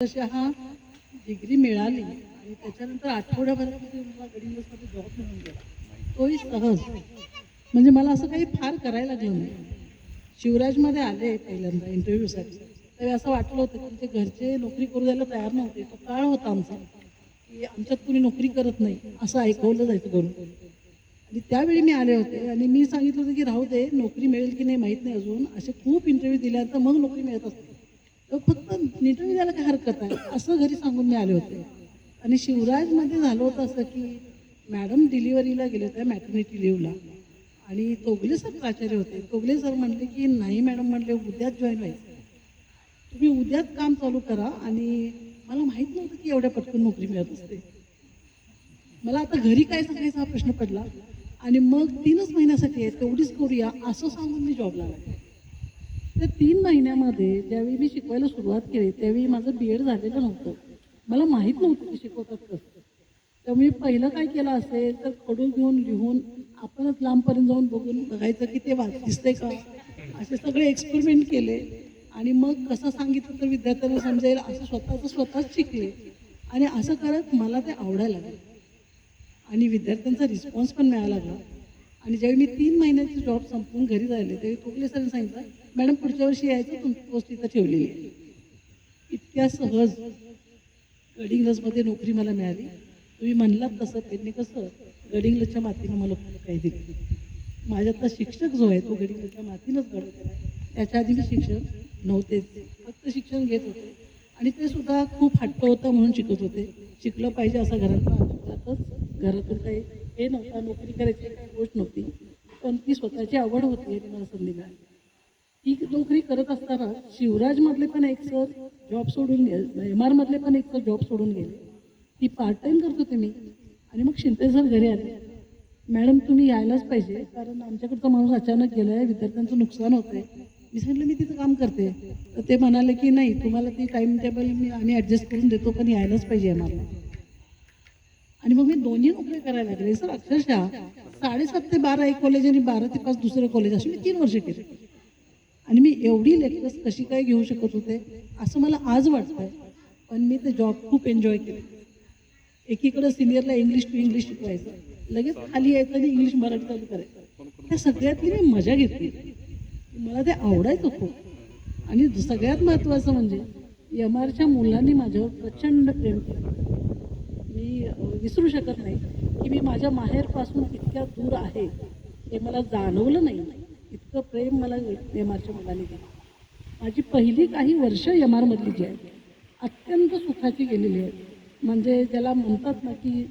हा डिग्री मिळाली आणि त्याच्यानंतर आठवड्याभरामध्ये मला गडिंग्लजमध्ये जॉब मिळून गेला. तोही सहज. म्हणजे मला असं काही फार करायला लागलं नाही. शिवराजमध्ये आले पहिल्यांदा इंटरव्ह्यूसाठी त्यावेळी असं वाटलं होतं की ते घरचे नोकरी करू द्यायला तयार नव्हते तो काळ होता आमचा की आमच्यात कुणी नोकरी करत नाही असं ऐकवलं जायचं करून आणि त्यावेळी मी आले होते आणि मी सांगितलं होतं की राहू दे नोकरी मिळेल की नाही माहीत नाही अजून. असे खूप इंटरव्ह्यू दिल्यानंतर मग नोकरी मिळत असते. फक्त निटवी द्यायला काय हरकत आहे असं घरी सांगून मी आले होते. आणि शिवराजमध्ये झालं होतं असं की मॅडम डिलिव्हरीला गेले होते मॅटर्निटी लिव्हला आणि तोगले सर प्राचार्य होते. तोगले सर म्हणले की नाही मॅडम म्हणले उद्याच जॉईन व्हायचं तुम्ही उद्याच काम चालू करा आणि मला माहीत नव्हतं की एवढ्या पटकन नोकरी मिळत असते. मला आता घरी काय सांगायचा हा प्रश्न पडला. आणि मग तीनच महिन्यासाठी आहे तेवढीच करूया असं सांगून मी जॉबला लागले. त्या तीन महिन्यामध्ये ज्यावेळी मी शिकवायला सुरुवात केली त्यावेळी माझं बी एड झालेलं नव्हतं. मला माहीत नव्हतं की शिकवतात कसं. त्यामुळे मी पहिलं काय केलं असेल तर खडू घेऊन लिहून आपणच लांबपर्यंत जाऊन बघून बघायचं की ते वाच दिसतंय का? असे सगळे एक्सपेरिमेंट केले. आणि मग कसं सांगितलं तर विद्यार्थ्यांना समजेल असं स्वतःचं स्वतःच शिकले. आणि असं करत मला ते आवडायला लागलं. आणि विद्यार्थ्यांचा रिस्पॉन्स पण मिळायला लागला. आणि ज्यावेळी मी तीन महिन्याची जॉब संपवून घरी राहिले त्यावेळी तोगले सरांनी सांगितलं मॅडम पुढच्या वर्षी यायचं तुमची पोस्ट तिथं ठेवलेली आहे. इतक्या सहज गडिंग्लजमध्ये नोकरी मला मिळाली. तुम्ही म्हणलात तसं त्यांनी कसं गडिंग्लजच्या मातीनं मला काही दिलं माझ्यातला शिक्षक जो आहे तो गडिंग्लजच्या मातीनंच घडत आहे त्याच्या आधी मी शिक्षक नव्हतेच फक्त शिक्षण घेत होते. आणि ते सुद्धा खूप हट्ट होता म्हणून शिकत होते. शिकलं पाहिजे असं घरातलं घरातून काही हे नव्हता. नोकरी करायची गोष्ट नव्हती पण ती स्वतःची आवड होती आणि संधी मिळाली ती नोकरी करत असताना शिवराजमधले पण एक सर जॉब सोडून गेले एम आरमधले पण एक सर जॉब सोडून गेले. ती पार्ट टाईम करत होते मी आणि मग शिंदे सर घरी आले. मॅडम तुम्ही यायलाच पाहिजे कारण आमच्याकडचा माणूस अचानक गेला आहे विद्यार्थ्यांचं नुकसान होतंय. मी सांगितलं मी तिथं काम करते. तर ते म्हणाले की नाही तुम्हाला ती टाईम टेबल मी आम्ही ॲडजस्ट करून देतो पण यायलाच पाहिजे आम्हाला आणि मग मी दोन्ही नोकरी करायला लागले. सर अक्षरशः साडेसात ते बारा एक कॉलेज आणि बारा ते पाच दुसरं कॉलेज असे मी तीन वर्ष केले. आणि मी एवढी लेक्चर्स कशी काय घेऊ शकत होते असं मला आज वाटतंय पण मी ते जॉब खूप एन्जॉय केले. एकीकडं सिनियरला इंग्लिश टू इंग्लिश शिकवायचं लगेच खाली यायचं आणि इंग्लिश मराठी चालू करायचं. त्या सगळ्यातली मी मजा घेतली. मला ते आवडायचं खूप. आणि सगळ्यात महत्त्वाचं म्हणजे यम आरच्या मुलांनी माझ्यावर प्रचंड प्रेम केलं. मी विसरू शकत नाही की मी माझ्या माहेरपासून इतक्या दूर आहे हे मला जाणवलं नाही. इतकं प्रेम मला एम आरच्या मुलांनी दिलं माझी पहिली काही वर्ष एम आरमधली जी आहेत अत्यंत सुखाची गेलेली आहे म्हणजे ज्याला म्हणतात ना की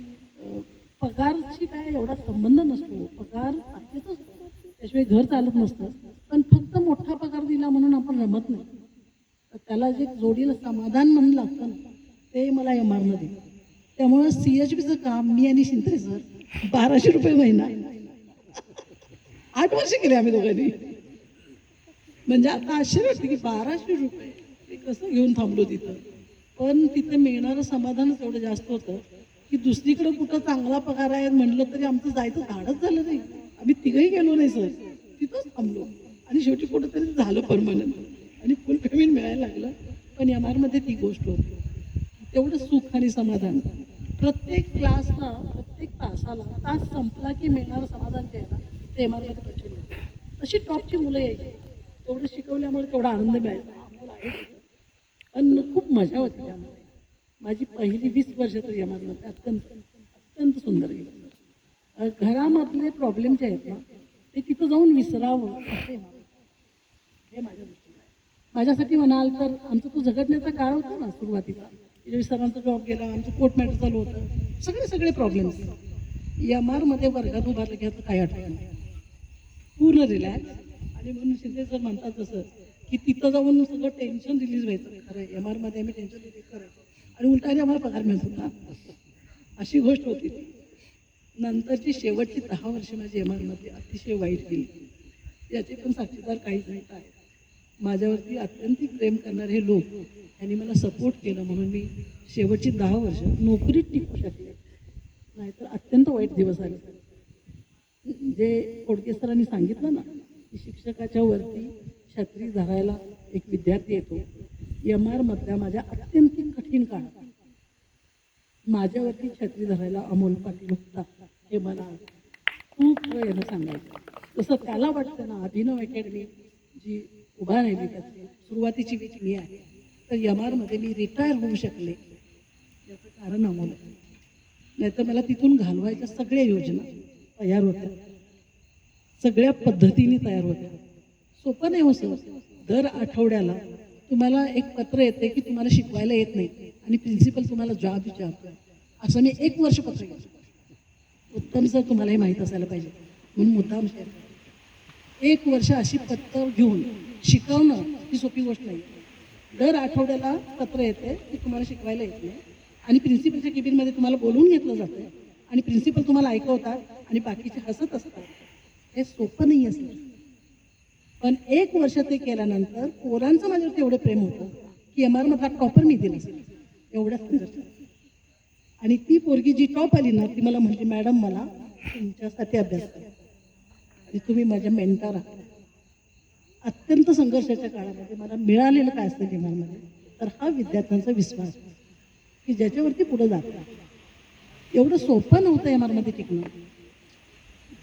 पगारशी काय एवढा संबंध नसतो. पगार पाहिजेच असतो त्याशिवाय घर चालत नसतं. पण फक्त मोठा पगार दिला म्हणून आपण रमत नाही. त्याला जे जोडीला समाधान म्हणून लागतं ना ते मला एम आरनं दिलं. त्यामुळं सी एच बीचं काम मी आणि शिंदे सर बाराशे रुपये महिना. आठ वर्ष केले आम्ही दोघांनी. म्हणजे आता आश्चर्य वाटतं की बाराशे रुपये ते कसं घेऊन थांबलो तिथं. पण तिथं मिळणारं समाधानच एवढं जास्त होतं की दुसरीकडे कुठं चांगला पगार आहे म्हणलं तरी आमचं जायचं धाडच झालं नाही. आम्ही तिघही गेलो नाही सर. तिथंच थांबलो. आणि शेवटी कुठंतरी झालं परमनंट आणि फुल पेमेंट मिळायला लागलं. पण एम आरमध्ये ती गोष्ट होती. तेवढं सुख आणि समाधान. प्रत्येक क्लासला प्रत्येक तासाला तास संपला की मिळणारं समाधान जे आहे ना ते एम आरमध्ये प्रचलित तशी टॉपची मुलं यायची. तेवढं शिकवल्यामुळे तेवढा आनंद मिळायचा. आणि खूप मजा होती त्यामध्ये माझी पहिली वीस वर्ष तरी एम आरमध्ये अत्यंत अत्यंत सुंदर गेली. घरामधले प्रॉब्लेम जे आहेत ना ते तिथं जाऊन विसरावं असं हे माझ्या दृष्टीने. माझ्यासाठी म्हणाल तर आमचं तो झगडण्याचा काळ होता ना सुरुवातीला. सरांचा जॉब गेला आमचं कोर्ट मॅटर चालू होतं. सगळे सगळे प्रॉब्लेम्स एम आरमध्ये वर्गात उभारलं की आता काही आठवण नाही. पूर्ण रिलॅक्स आणि म्हणून शिंदे सर म्हणतात तसं की तिथं जाऊन सगळं टेन्शन रिलीज व्हायचं खरं एम आरमध्ये आम्ही टेन्शन रिलीज करायचो आणि उलटाने आम्हाला पगार मिळत होता. अशी गोष्ट होती. ती नंतरची शेवटची दहा वर्ष माझी एम आरमध्ये अतिशय वाईट गेली. याचे पण साक्षीदार काही जण आहेत माझ्यावरती अत्यंतिक प्रेम करणारे हे लोक यांनी मला सपोर्ट केला म्हणून मी शेवटची दहा वर्ष नोकरीत टिकू शकले. नाहीतर अत्यंत वाईट दिवस आले. जे कोडके सरांनी सांगितलं ना की शिक्षकाच्या वरती छत्री धरायला एक विद्यार्थी येतो. एम आर मधल्या माझ्या अत्यंत कठीण काळात माझ्यावरती छत्री धरायला अमोल पाटील होता हे मला खूप वेळेनं सांगायचं. तसं त्याला वाटतं ना अभिनव अकॅडमी जी उभा राहिली त्यात सुरुवातीची वीक मी आहे. तर यम आरमध्ये मी रिटायर होऊ शकले. याचं कारण अमोल नाही नाहीतर मला तिथून घालवायच्या सगळ्या योजना तयार होत्या. सगळ्या पद्धतीने तयार होत्या. सोपं नाही हो सर. दर आठवड्याला तुम्हाला एक पत्र येते की तुम्हाला शिकवायला येत नाही आणि प्रिन्सिपल तुम्हाला जॉब विचारतोय. असं मी एक वर्ष पत्र उत्तम सर तुम्हाला हे माहीत असायला पाहिजे. म्हणून मुद्दाम शेअर एक वर्ष अशी पत्र घेऊन शिकवणं ही सोपी गोष्ट नाही. दर आठवड्याला पत्र येते ते तुम्हाला शिकवायला येत नाही. आणि प्रिन्सिपलच्या केबिनमध्ये तुम्हाला बोलवून घेतलं जातं. आणि प्रिन्सिपल तुम्हाला ऐकवतात आणि बाकीचे हसत असतात. हे सोपं नाही असं. पण एक वर्ष ते केल्यानंतर पोरांचं माझ्यावरती एवढं प्रेम होतं की एम आर मधला टॉपर मी दिला. एवढ्या आणि ती पोरगी जी टॉप आली ना ती मला म्हणली मॅडम मला तुमच्यासाठी अभ्यास करा की तुम्ही माझ्या मेंटर आहात. अत्यंत संघर्षाच्या काळामध्ये मला मिळालेलं काय असतं एम तर हा विद्यार्थ्यांचा विश्वास की ज्याच्यावरती पुढं जातात एवढं सोपं नव्हतं एम आरमध्ये टिकणं.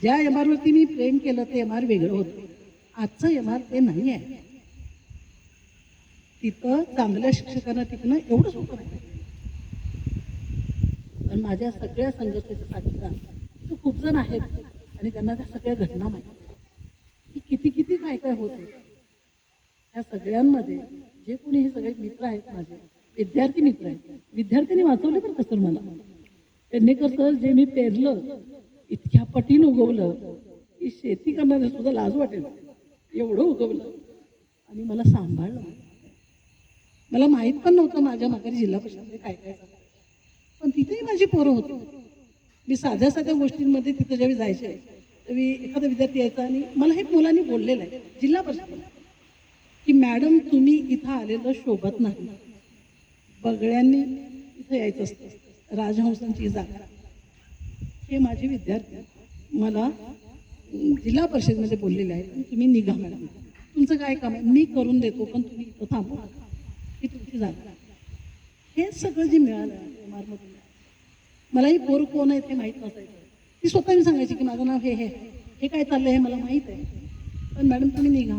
ज्या एम आरवरती मी प्रेम केलं ते एम आर वेगळं होतं. आजचं एम आर ते नाही आहे. तिथं चांगल्या शिक्षकांना टिकणं एवढं सोपं नाही. पण माझ्या सगळ्या संघर्षाच्या साथीदार खूप जण आहेत. आणि त्यांना त्या सगळ्या घटना माहिती आहेत. की किती किती काय काय होते त्या सगळ्यांमध्ये जे कोणी हे सगळे मित्र आहेत माझे विद्यार्थी मित्र आहेत विद्यार्थ्यांनी वाचवले बरं कसं मला? त्यांनी सर जे मी पेरलं इतक्या पटीनं उगवलं की शेती करणाऱ्या सुद्धा लाज वाटेल. एवढं उगवलं. आणि मला सांभाळलं. मला माहीत पण नव्हतं माझ्या माघारी जिल्हा परिषदमध्ये काय काय पण तिथेही माझी पोरं होती. मी साध्या साध्या गोष्टींमध्ये तिथं ज्यावेळी जायचे आहे एखादा विद्यार्थी यायचा आणि मला हे मुलांनी बोललेलं आहे जिल्हा परिषद. की मॅडम तुम्ही इथं आलेलं शोभत नाही. बगळ्यांनी इथं यायचं असतं. राजहंसांची जागा. हे माझे विद्यार्थी मला जिल्हा परिषदमध्ये बोललेले आहेत. तुम्ही निघा मॅडम. तुमचं काय काम आहे? मी करून देतो पण तुम्ही इथं थांबू. की ही तुमची जागा. हे सगळं जे मिळालं मला मलाही पोर कोण आहे ते माहीत नसायचं. ती स्वतः मी सांगायची की माझं नाव हे हे. हे काय चाललं हे मला माहीत आहे. पण मॅडम तुम्ही निघा.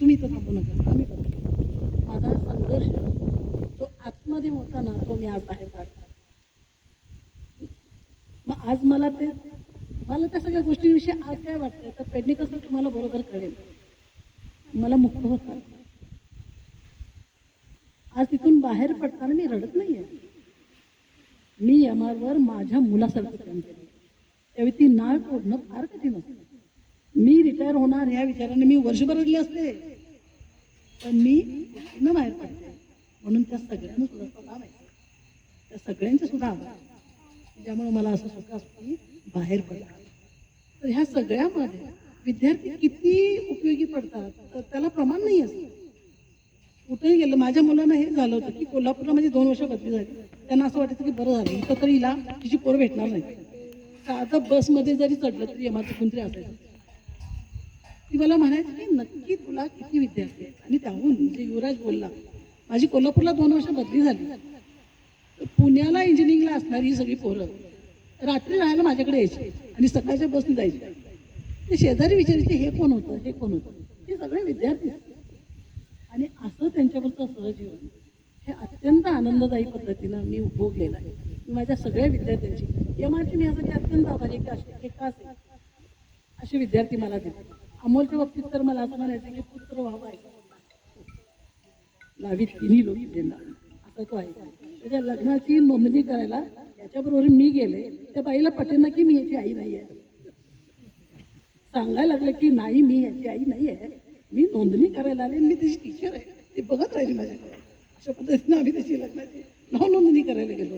तुम्ही तर थांबू नका. आम्ही करतो माझा संघर्ष तो आतमध्ये होता ना तो मी आज बाहेर काढला मग आज मला ते मला त्या सगळ्या गोष्टींविषयी आज काय वाटतं तर पेडणे कसं तुम्हाला बरोबर कळेल. मला मुक्त होता. आज तिथून बाहेर पडताना मी रडत नाही आहे मी यमावर माझ्या मुलासारखं काम केलं त्यावेळी ती नाळ तोडणं फार कठीण असतं. मी रिटायर होणार ह्या विचाराने मी वर्षभर रडले असते. पण मी न बाहेर पडते. म्हणून त्या सगळ्यांना सुद्धा सलाम आहे. त्या सगळ्यांचे सुद्धा आभार. ज्यामुळे मला असं सुद्धा बाहेर पडला. तर ह्या सगळ्यामध्ये विद्यार्थी किती उपयोगी पडतात तर त्याला प्रमाण नाही असतं. कुठेही गेलं माझ्या मुलांना हे झालं होतं की कोल्हापूरला माझी दोन वर्ष बदली झाली. त्यांना असं वाटायचं की बरं झालं इथं तरी हिला तिची पोरं भेटणार नाही साधं बसमध्ये जरी चढलं तरी यमाचं कुंत्री असायचं. ती मला म्हणायची की नक्की तुला किती विद्यार्थी आहेत? आणि त्याहून जे युवराज बोलला माझी कोल्हापूरला दोन वर्ष बदली झाली. तर पुण्याला इंजिनिअरिंगला असणारी ही सगळी पोरं रात्री राहायला माझ्याकडे यायची आणि सकाळच्या बसने जायची. ते शेजारी विचारायचे हे कोण होतं हे कोण होतं? हे सगळे विद्यार्थी. आणि असं त्यांच्यावरचं सहजीवन हे अत्यंत आनंददायी पद्धतीनं मी उपभोगलेलं आहे. माझ्या सगळ्या विद्यार्थ्यांची एमआरची मी यासाठी अत्यंत आभारी आहे की असे असे असे विद्यार्थी मला देतात. अमोलच्या बाबतीत तर मला असं म्हणायचं की पुत्र व्हावा आहे. लावीत तिन्ही लोक असं तो आहे. त्याच्या लग्नाची नोंदणी करायला त्याच्याबरोबर मी गेले. त्या बाईला पटेना की मी याची आई नाही आहे? सांगायला लागलं की नाही मी याची आई नाही आहे. मी नोंदणी करायला आले. मी तिची टीचर आहे. ती बघत राहिली माझ्याकडे. अशा पद्धतीनं आम्ही त्याची लग्नाची नाव नोंदणी करायला गेलो.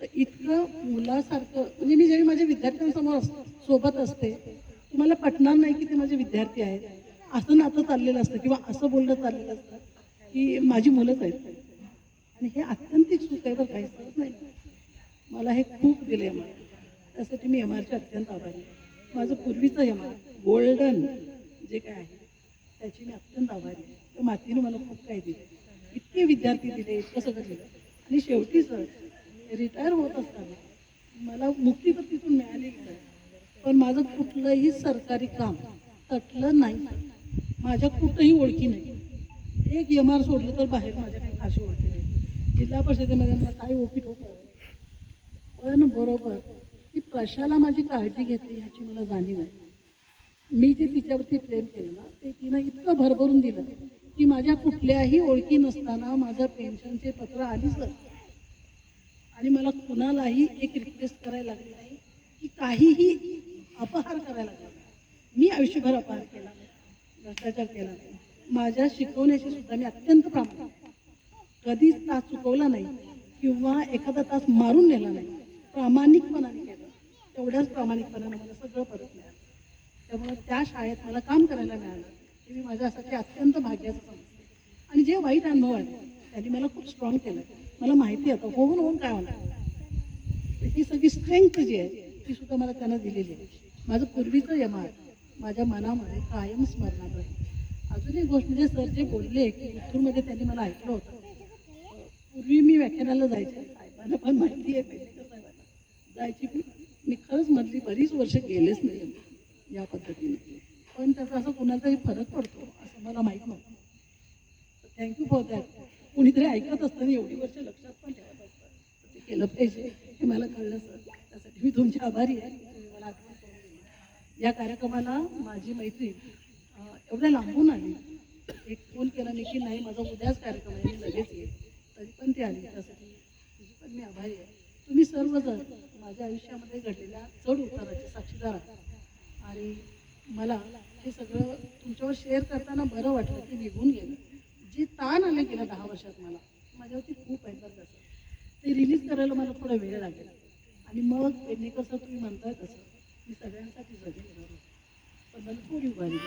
तर इतकं मुलासारखं म्हणजे मी जेव्हा माझ्या विद्यार्थ्यांसमोर सोबत असते तुम्हाला पटणार नाही की ते माझे विद्यार्थी आहेत. असं नातं चाललेलं असतं किंवा असं बोलणं चाललेलं असतं की माझी मुलंच आहेत. आणि हे अत्यंतिक सुख आहे बरं काही नाही. मला हे खूप दिलं एम आर त्यासाठी मी एम आरचे अत्यंत आभारी माझं पूर्वीचं एम आर गोल्डन जे काय आहे त्याची मी अत्यंत आभारी आहे. त्या मातीनं मला खूप काही दिलं. विद्यार्थी दिले इतकं सगळं दिलं आणि शेवटी सर रिटायर होत असताना मला मुक्ती तर तिथून मिळाली पण माझं कुठलंही सरकारी काम तटलं नाही. माझ्या कुठंही ओळखी नाही. एक एम आर सोडलं तर बाहेर माझ्या काही खाशी ओळखी नाही. जिल्हा परिषदेमध्ये मला काय ओळखी होतं पण बरोबर ती प्रशाला माझी काळजी घेते ह्याची मला जाणीव आहे. मी जे तिच्यावरती प्रेम केलं ना ते तिनं इतकं भरभरून दिलं. की माझ्या कुठल्याही ओळखी नसताना माझं पेन्शनचे पत्र आली सर आणि मला कुणालाही एक रिक्वेस्ट करायला लागली नाही की काहीही अपहार करायला लागला मी आयुष्यभर अपहार केला भ्रष्टाचार केला नाही. माझ्या शिकवण्याची सुद्धा मी अत्यंत प्रामाणिक कधीच तास चुकवला नाही किंवा एखादा तास मारून नेला नाही. प्रामाणिकपणाने केलं. तेवढ्याच प्रामाणिकपणाने मला सगळं परत मिळालं. त्यामुळे त्या शाळेत मला काम करायला मिळालं. हे मी माझ्यासाठी अत्यंत भाग्याचं समजते. आणि जे वाईट अनुभव आहेत त्यांनी मला खूप स्ट्रॉंग केलं. मला माहिती होतं आता होऊन होऊन काय होणार? ही सगळी स्ट्रेंथ जी आहे ती सुद्धा मला त्यानं दिलेली आहे. माझं पूर्वीचं यमार माझ्या मनामध्ये कायम स्मरणात आहे अजून एक गोष्ट म्हणजे सर जे बोलले की उत्तूरमध्ये त्यांनी मला ऐकलं होतं. पूर्वी मी व्याख्यानाला जायचे साहेबांना पण माहिती आहे जायची मी मी खरंच मधली बरीच वर्ष गेलेच नाही या पद्धतीने. पण त्याचा असं कोणाचाही फरक पडतो असं मला माहीत नव्हतं. थँक्यू फॉर दॅट कुणीतरी ऐकत असताना एवढी वर्ष लक्षात पण ठेवत असतं तर ते केलं पाहिजे हे मला कळलं सर त्यासाठी मी तुमची आभारी आहे. तुम्ही मला आठवण करून दिली. या कार्यक्रमाला माझी मैत्रीण एवढ्या लांबून आली. एक फोन केला मी की नाही माझा उद्याच कार्यक्रम आहे मी लगेच येईल तरी पण ती आली. त्यासाठी तुझी पण मी आभारी आहे. तुम्ही सर्वजण माझ्या आयुष्यामध्ये घडलेल्या चढ उताराचे साक्षीदार आहात. आणि मला हे सगळं तुमच्यावर शेअर करताना बरं वाटलं की निघून गेलं. जे ताण आले गेल्या दहा वर्षात मला माझ्यावरती खूप आहे बरं ते रिलीज करायला मला थोडा वेळ लागेल. आणि मग त्यांनी कसं तुम्ही म्हणताय तसं मी सगळ्यांसाठी जगेल पण मला थोडी उभारी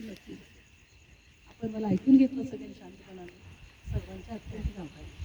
नक्की. आपण मला ऐकून घेतलं सगळ्यांनी शांतपणाने सर्वांच्या अत्यंत आभारी